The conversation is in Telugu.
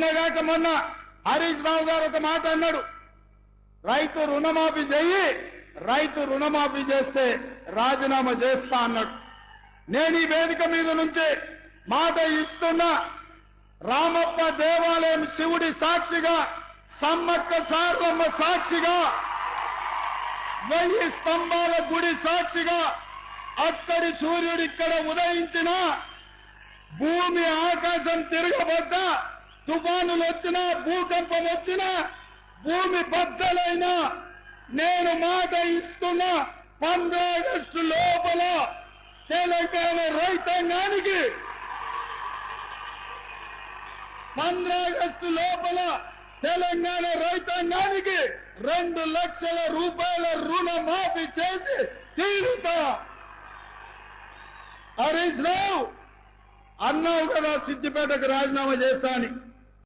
నిన్నగాక మొన్న హరీష్ రావు గారు ఒక మాట అన్నాడు. రైతు రుణమాఫీ చేయి రైతు రుణమాఫీ చేస్తే రాజీనామా చేస్తా అన్నాడు. నేను ఈ వేదిక మీద నుంచి మాట ఇస్తున్నా రామప్ప దేవాలయం శివుడి సాక్షిగా సమ్మక్క సార్లమ్మ సాక్షిగా వెయ్యి స్తంభాల గుడి సాక్షిగా అక్కడి సూర్యుడు ఇక్కడ ఉదయించిన భూమి ఆకాశం తిరగబడ్డా తుఫానులు వచ్చినా భూకంపం వచ్చినా భూమి బద్దలైనా నేను మాట ఇస్తున్న పంద్ర ఆగస్టు లోపల తెలంగాణ రైతాంగానికి పంద్ర ఆగస్టు లోపల తెలంగాణ రైతాంగానికి రెండు లక్షల రూపాయల రుణమాఫీ చేసి తీరుతా. హరీష్ రావు అన్నావు కదా సిద్దిపేటకు రాజీనామా చేస్తా అని.